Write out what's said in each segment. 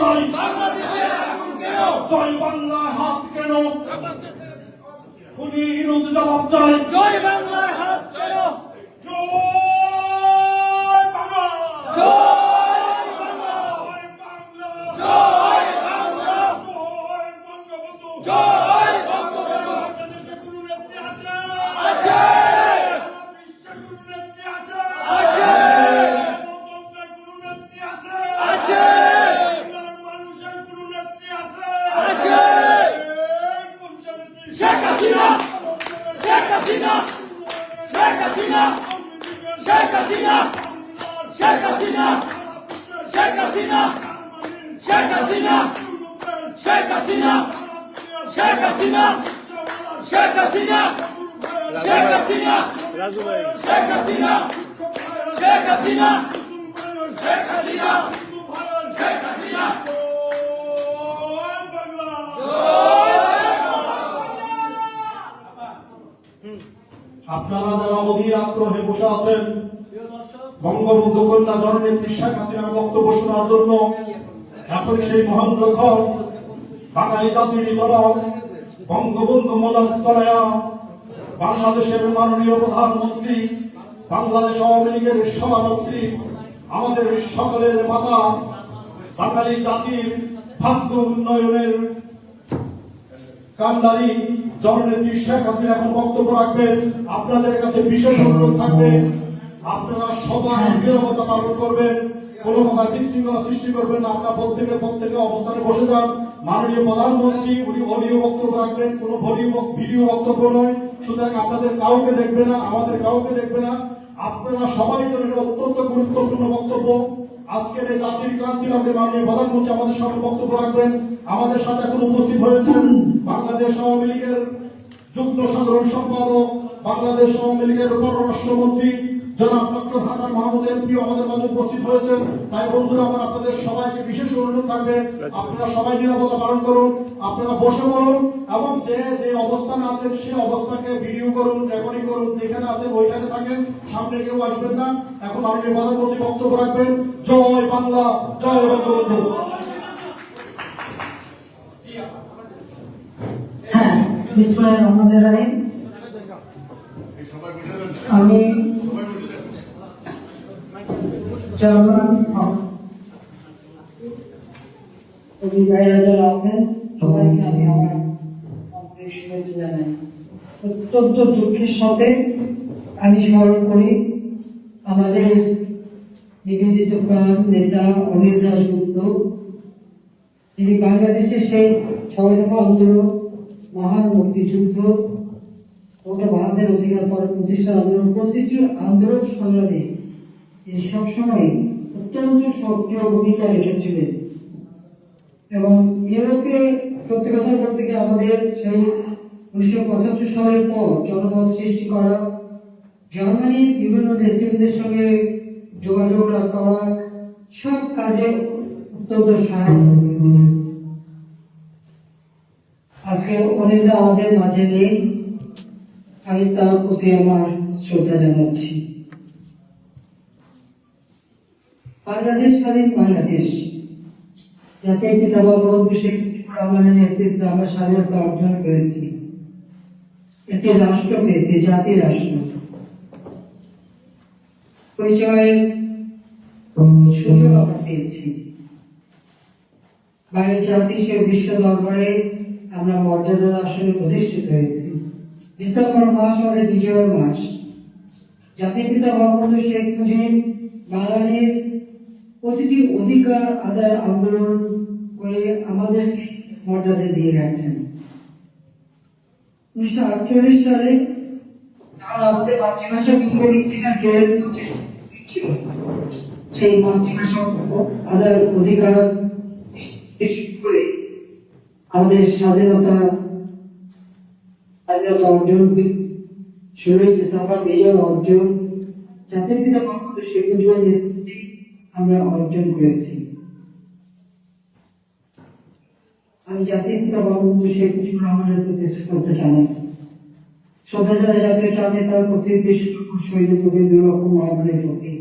জয় বাংলাদেশে জয় বাংলা হাত কেন? খুনি জবাব জয় জয় বাংলা শেখ হাসিনা শেখ হাসিনা রাজু ভাই। শেখ হাসিনা শেখ হাসিনা শেখ হাসিনা শেখ হাসিনা। আপনারা যারা অধীর আগ্রহে বসে আছেন বঙ্গবন্ধু কন্যা জননেত্রী শেখ হাসিনার বক্তব্য শোনার জন্য এখন সেই মহেন্দ্রক্ষণ বাঙালি জাতির জনক বঙ্গবন্ধু মজার তনয়া বাংলাদেশের মাননীয় প্রধানমন্ত্রী, বাংলাদেশ আওয়ামী লীগের সভানেত্রী আমাদের সকলের মাতা, বাঙালি জাতির ভাগ্য উন্নয়নের কান্ডারি জননেত্রী শেখ হাসিনা এখন বক্তব্য রাখবেন। আপনাদের কাছে বিশেষ অনুরোধ থাকবে, আপনারা সবাই নিরবতা পালন করবেন, কোনো প্রকার বিশৃঙ্খলা সৃষ্টি করবেন না। আপনারা প্রত্যেকের প্রত্যেকে অবস্থানে বসে যান। মাননীয় প্রধানমন্ত্রী, উনি অডিও বক্তব্য রাখবেন, কোনো ভডিও বক্তব্য নয়। সুতরাং আপনাদের কাউকে দেখবে না, আমাদের কাউকে দেখবে না। আপনারা সবাই জন্য অত্যন্ত গুরুত্বপূর্ণ বক্তব্য। আজকের এই জাতির ক্রান্তি লগ্নে মাননীয় প্রধানমন্ত্রী আমাদের সামনে বক্তব্য রাখবেন। আমাদের সাথে এখন উপস্থিত হয়েছেন বাংলাদেশ আওয়ামী লীগের যুগ্ম সাধারণ সম্পাদক, বাংলাদেশ আওয়ামী লীগের পররাষ্ট্রমন্ত্রী জনাব ডক্টর হাসান মাহমুদ এমপি আমাদের মাঝে উপস্থিত হয়েছেন। তাই বন্ধুরা, আমার আপনাদের সবাইকে বিশেষ অনুরোধ থাকবে। আপনারা সবাই নিরাপত্তা পালন করুন, আপনারা বসে বলুন এবং যে যে অবস্থানে আছেন সেই অবস্থাকে ভিডিও করুন, রেকর্ডিং করুন, যেখানে আছেন ওইখানে থাকেন, সামনে কেউ আসবেন না। এখন মাননীয় প্রধানমন্ত্রী বক্তব্য রাখবেন। জয় বাংলা, জয় বঙ্গবন্ধু। হ্যাঁ বিসমুল্লাহ রহমান রাহিম। আমি অত্যন্ত দুঃখের সাথে আমি স্মরণ করি আমাদের নিবেদিত প্রাণ নেতা অনিল দাশগুপ্ত তিনি বাংলাদেশের সেই ছয় দফা আন্দোলন মহান মুক্তিযুদ্ধ ভারতের অধিকার পর প্রতিষ্ঠা আন্দোলন প্রতিটি আন্দোলন সংগ্রামে তিনি সবসময় অত্যন্ত সক্রিয় ভূমিকা রেখেছিলেন। এবং ইউরোপে সত্যি কথা বলতে গিয়ে আমাদের সেই উনিশশো পঁচাত্তর সালের পর জনমত সৃষ্টি করা, জার্মানির বিভিন্ন নেতৃবৃন্দের সঙ্গে যোগাযোগ করা, সব কাজে অত্যন্ত করেছিলেন আজকে অনিদা আমাদের মাঝে নেই। আমি তার প্রতি আমার শ্রদ্ধা জানাচ্ছি। বাংলাদেশ স্বাধীন বাংলাদেশ। জাতির পিতা বঙ্গবন্ধু শেখ মুজিবুর রহমানের নেতৃত্বে আমরা স্বাধীনতা অর্জন করেছি। একটি রাষ্ট্র পেয়েছি, জাতি রাষ্ট্র। পরিচয়ের সুযোগ আমরা পেয়েছি। বাইরের জাতি সে বিশ্ব দরবারে আমরা মর্যাদার আসনে প্রতিষ্ঠিত হয়েছি। ডিসেম্বর মাস আমাদের বিজয়ের মাস। জাতির পিতা বঙ্গবন্ধু শেখ মুজিব বাঙালির প্রতিটি অধিকার আদায় আন্দোলন করে আমাদেরকে মর্যাদা দিয়ে গেছেন। উনিশশো আটচল্লিশ সালে যখন আমাদের মাতৃভাষা বিষয়ে গেলেন ছিল সেই মাতৃভাষা আদায় অধিকার করে আমাদের স্বাধীনতা স্বাধীনতা অর্জন ষোলোই ডিসেম্বর বিজয় অর্জন। জাতির পিতা বঙ্গবন্ধু শেখ মুজিবের নেতৃত্বে আমরা অর্জন করেছি। আমি জাতির পিতা বঙ্গবন্ধু শেখ মুজিবুর রহমানের প্রতি শ্রদ্ধা জানাই। শ্রদ্ধা জানাই জাতীয় চার নেতার প্রতি দেশ শহীদ প্রতি দুই রকম মহামানের প্রতি।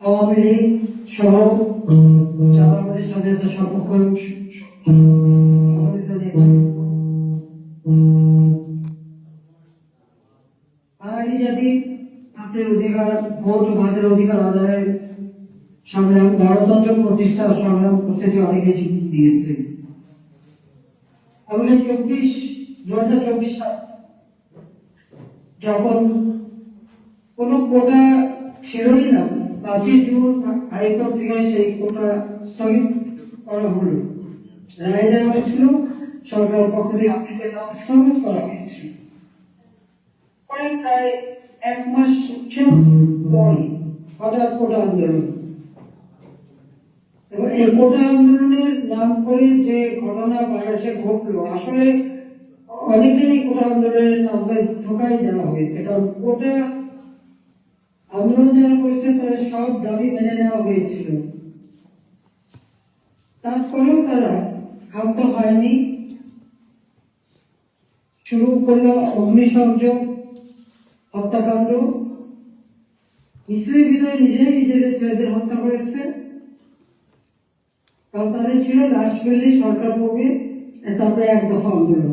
আওয়ামী লীগ সহ যারা আমাদের স্বাধীনতা সম্পর্ক অধিকার ভোট ভাতের অধিকার আদায়ের সংগ্রাম, গণতন্ত্র প্রতিষ্ঠা ও সংগ্রাম করতে যে অনেকে জীবন দিয়েছে। এবং এই চব্বিশ দু হাজার চব্বিশ যখন কোনো কোটা ছিলই না, পাঁচই জুন হাইকোর্ট থেকে সেই কোটা স্থগিত করা হলো। রায় দেওয়া হয়েছিল, সরকারের পক্ষ থেকে আপিলকে স্থগিত করা হয়েছিল। পরে প্রায় এক মাস পরে হঠাৎ কোটা আন্দোলন। এবং এই কোটা আন্দোলনের নাম করে যে ঘটনা বাংলাদেশে ঘটলো, আসলে অনেকেই কোটা আন্দোলনের নামে ধোকাই দেওয়া হয়েছে, কারণ কোটা আন্দোলন যারা করেছে তাদের সব দাবি মেনে নেওয়া হয়েছিল। তারপরেও তারা ক্ষান্ত হয়নি। শুরু করল অগ্নিসংযোগ হত্যাকাণ্ড? মিছিলের ভিতরে নিজেরাই নিজেদের ছেলেদের হত্যা করেছে? কারণ তাদের ছিল লাশ পেলে সরকার পড়বে তারপরে এক দফা আন্দোলন।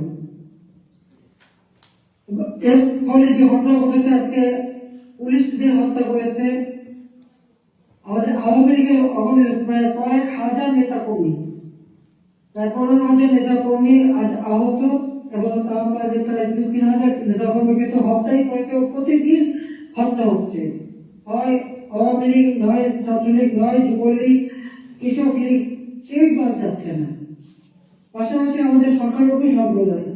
এর ফলে যে ঘটনা ঘটেছে, আজকে পুলিশদের হত্যা করেছে। আমাদের আওয়ামী লীগের অগণিত প্রায় কয়েক হাজার নেতা কর্মী প্রায় পনেরো হাজার নেতা কর্মী আজ আহত। এবং তার কাজে প্রায় দু তিন হাজার নেতা কর্মীকে তো হত্যাই করেছে প্রতিদিন হত্যা হচ্ছে। হয় আওয়ামী লীগ নয়, ছাত্রলীগ নয়, যুবলীগ, কৃষক লীগ, কেউই বাদ যাচ্ছে না। পাশাপাশি আমাদের সংখ্যালঘু সম্প্রদায়,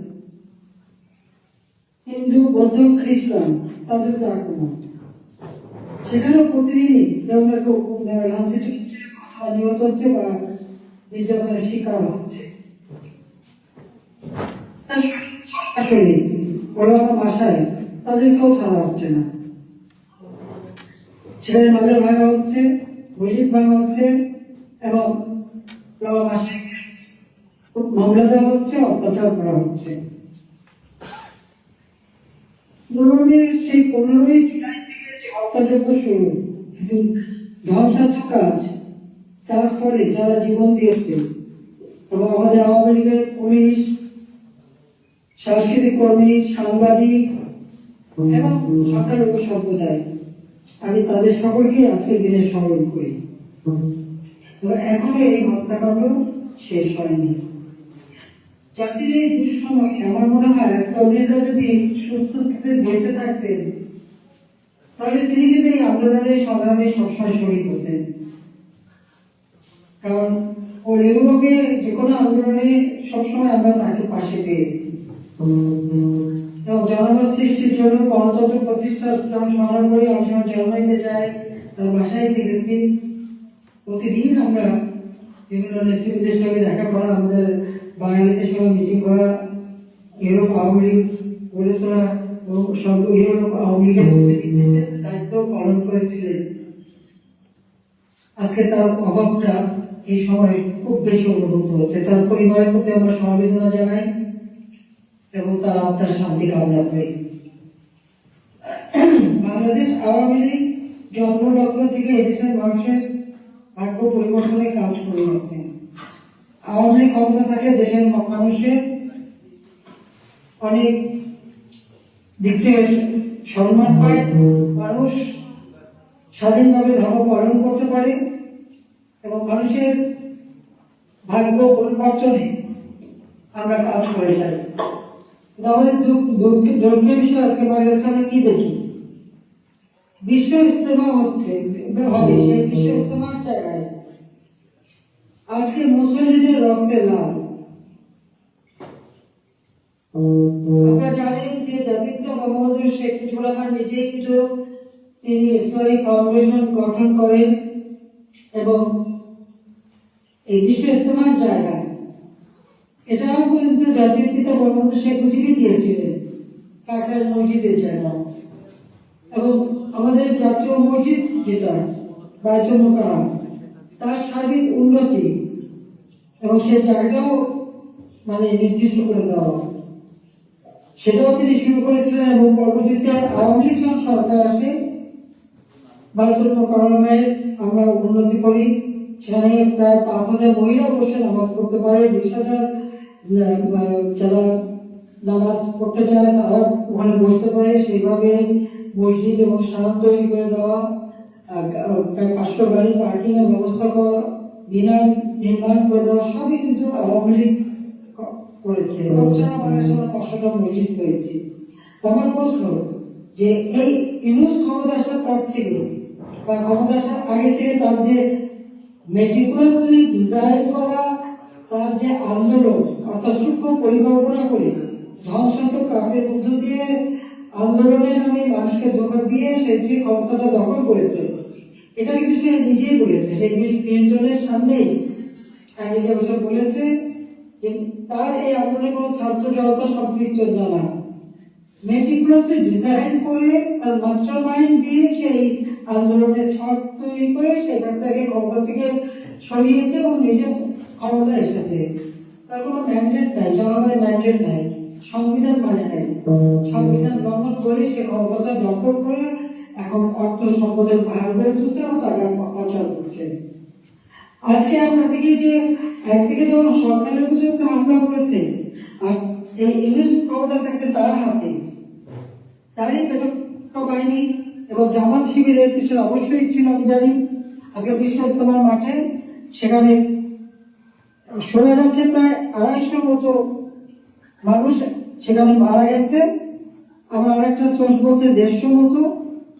হিন্দু, বৌদ্ধ, খ্রিস্টান, তাদের উপর আক্রমণ সেখানেও প্রতিদিনই কেউ না কেউ লাঞ্ছিত হচ্ছে নিহত হচ্ছে বা নির্যাতনের শিকার হচ্ছে। তাদেরকেও ছাড়া হচ্ছে না। ছেলের মাজার ভাঙা হচ্ছে ভাঙা হচ্ছে এবং মামলা দেওয়া হচ্ছে, অত্যাচার করা হচ্ছে। সেই পনেরোই জুলাই থেকে যে শুরু, কিন্তু ধ্বংসাত্মক কাজ, তার ফলে যারা জীবন দিয়েছে এবং আমাদের আওয়ামী লীগের পুলিশ সাংস্কৃতিক কর্মী সাংবাদিক এবং সংখ্যালঘু সম্প্রদায়। আমি তাদের সকলকে আজকের দিনে স্মরণ করি। এখনও এই হত্যাকাণ্ড শেষ হয়নি। জাতির এই দুঃসময় আমার মনে হয় অভিনেতা যদি সুস্থ বেঁচে থাকতেন তাহলে তিনি কিন্তু এই আন্দোলনের সংগ্রামে সবসময় শরীর হতেন। কারণ ওর ইউরোপে যে কোনো আন্দোলনে সবসময় আমরা তাকে পাশে পেয়েছি। জন্য গণতন্ত্র করি যাই, তার বাসায় প্রতিদিন আমরা বিভিন্ন দেখা করা, আমাদের বাঙালিদের সঙ্গে করা ইউরোপ দায়িত্ব পালন আজকে তার অভাবটা এই সময় খুব বেশি অনুভূত হচ্ছে। তার পরিবারের প্রতি আমরা সমবেদনা জানাই। এবং তার আত্মার শান্তি কামনা করি। বাংলাদেশ আওয়ামী লীগ জন্মলগ্ন থেকে এদেশের মানুষের ভাগ্য পরিবর্তনে কাজ করে গেছে আওয়ামী লীগ ক্ষমতা থাকলে দেশের মানুষের অনেক দিক থেকে সম্মান পায়। মানুষ স্বাধীনভাবে ধর্ম পালন করতে পারে এবং মানুষের ভাগ্য পরিবর্তনে আমরা কাজ করে যাই। কিন্তু আমাদের দুর্গের বিষয় আজকে আমরা কি দেখি? বিশ্ব ইস্তেমা হচ্ছে হবে সেই বিশ্ব ইস্তেমার জায়গায়। আজকে মুসলিমদের রক্তে লাল। আপনারা জানেন যে জাতিপিতা বঙ্গবন্ধু শেখ মুজিবুর রহমান নিজেই কিন্তু তিনি ইসলামিক ফাউন্ডেশন গঠন করেন এবং এই বিশ্ব ইস্তেমার জায়গায় এটাও কিন্তু জাতির পিতা বঙ্গবন্ধু শেখ মুজিবই দিয়েছিলেন কাটার মসজিদের জায়গা এবং আমাদের জাতীয় মসজিদ যেটা বায়তুল মোকাররম, তার সার্বিক উন্নতি এবং সে জায়গাটাও মানে নির্দিষ্ট করে দেওয়া। সেটাও তিনি শুরু করেছিলেন এবং পরবর্তীতে আওয়ামী লীগ যখন সরকার আসে বায়তুল মোকাররমের আমরা উন্নতি করি। সেখানে প্রায় পাঁচ হাজার মহিলা বসে নামাজ পড়তে পারে, বিশ হাজার যারা নামাজ পড়তে চায়, তারা ওখানে বসতে পারে। সেইভাবে মসজিদ এবং সাহায্য তৈরি করে দেওয়া প্রায় পাঁচশো গাড়ি পার্কিং এর ব্যবস্থা করা মিনার নির্মাণ করে দেওয়া, সবই কিন্তু আওয়ামী লীগ করেছে। বাংলাদেশে আমরা পাঁচশোটা মসজিদ তো আমার প্রশ্ন, যে এই ইউনুস ক্ষমতা আসার পর থেকে বা ক্ষমতা আসার আগে থেকে তার যে মেটিকুলাসলি ডিজাইন করা, তার যে আন্দোলন অর্থাৎ সূক্ষ্ম পরিকল্পনা করে ধ্বংসাত্মক কাজের মধ্য দিয়ে আন্দোলনের নামে মানুষকে ধোকা দিয়ে সে যে ক্ষমতাটা দখল করেছে, এটা কিন্তু সে নিজেই করেছে। সেই ক্লিন্টনের সামনেই আমেরিকা বসে বলেছে যে তার এই আন্দোলনে কোনো ছাত্র জনতা সম্পৃক্ত না না। মেটিকুলাসলি ডিজাইন করে তার মাস্টার মাইন্ড দিয়ে সেই আন্দোলনের ছক তৈরি করে সেই কাজটাকে ক্ষমতা থেকে সরিয়েছে এবং নিজে ক্ষমতা এসেছে। তার কোনো ম্যান্ডেট নাই, জনগণের ম্যান্ডেট নাই, সংবিধান মানে নাই। সংবিধান লঙ্ঘন করে সে ক্ষমতা দখল করে এখন অর্থ সম্পদের ভার করে তুলছে এবং টাকা পাচার করছে। আজকে আমরা দেখি যে একদিকে যেমন সরকারের বিরুদ্ধে হামলা করেছে, আর এই ইংলিশ ক্ষমতা থাকতে তার হাতে। তারই পেটক বাহিনী এবং জামাত শিবিরের কিছু অবশ্যই ছিল আমি জানি। আজকে বিশ্ব ইস্তমার মাঠে সেখানে শোনা যাচ্ছে প্রায় আড়াইশোর মতো মানুষ সেখানে মারা গেছে। আবার আরেকটা সোর্স বলছে দেড়শো মতো,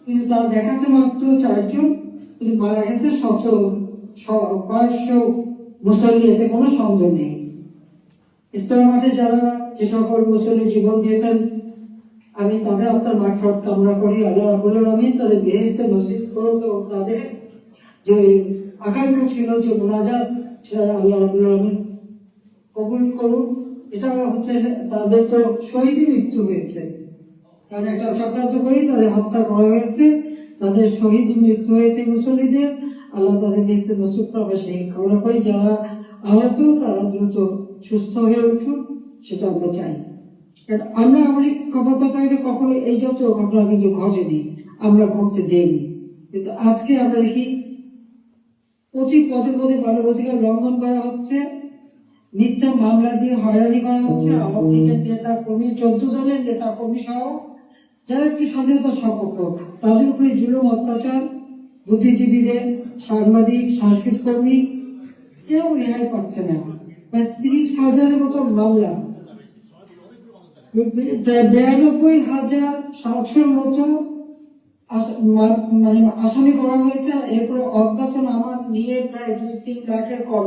কিন্তু তার দেখাচ্ছে মাত্র চারজন। কিন্তু মারা গেছে শত কয়েকশো মুসল্লি, এতে কোনো সন্দেহ নেই। ইস্তার মাঠে যারা যে সকল মুসল্লি জীবন দিয়েছেন, আমি তাদের আপনার মাঠফাট কামনা করি। আল্লাহ রাবুল আলমী তাদের বেহেস্তে নসিব করুক এবং তাদের যে আকাঙ্ক্ষা ছিল যে মোনাজাত সেটা আল্লাহ রাবুল আলমী কবুল করুন এটা হচ্ছে তাদের তো শহীদই মৃত্যু হয়েছে। কারণ একটা চক্রান্ত করেই তাদের হত্যা করা হয়েছে। তাদের শহীদ মৃত্যু হয়েছে মুসল্লিদের। আল্লাহ তাদের নসিব করবে সেই কামনা করি। যারা আহত, তারা দ্রুত সুস্থ হয়ে উঠুক, সেটা আমরা চাই। কারণ আমরা আমাদের থাকলে কখনো এই যত ঘটনা কিন্তু ঘটেনি, আমরা ঘটতে দেইনি। কিন্তু আজকে আমরা দেখি প্রতি পদে পদে মানব অধিকার লঙ্ঘন করা হচ্ছে, মিথ্যা মামলা দিয়ে হয়রানি করা হচ্ছে, আওয়ামী লীগের নেতা কর্মী, চোদ্দ দলের নেতা কর্মী সহ যারা একটু স্বাধীনতা সপক্ষ, তাদের উপরে জুলুম, অত্যাচার, বুদ্ধিজীবীদের সাংবাদিক, সাংস্কৃতিক কর্মী, কেউ রেহাই পাচ্ছে না। প্রায় তিরিশ হাজারের মতো মামলা, প্রায় বিরানব্বই হাজার সাতশোর মতো মানে আসামি করা হয়েছে এরপর অজ্ঞাতনামা নিয়ে প্রায় দুই তিন লাখের কম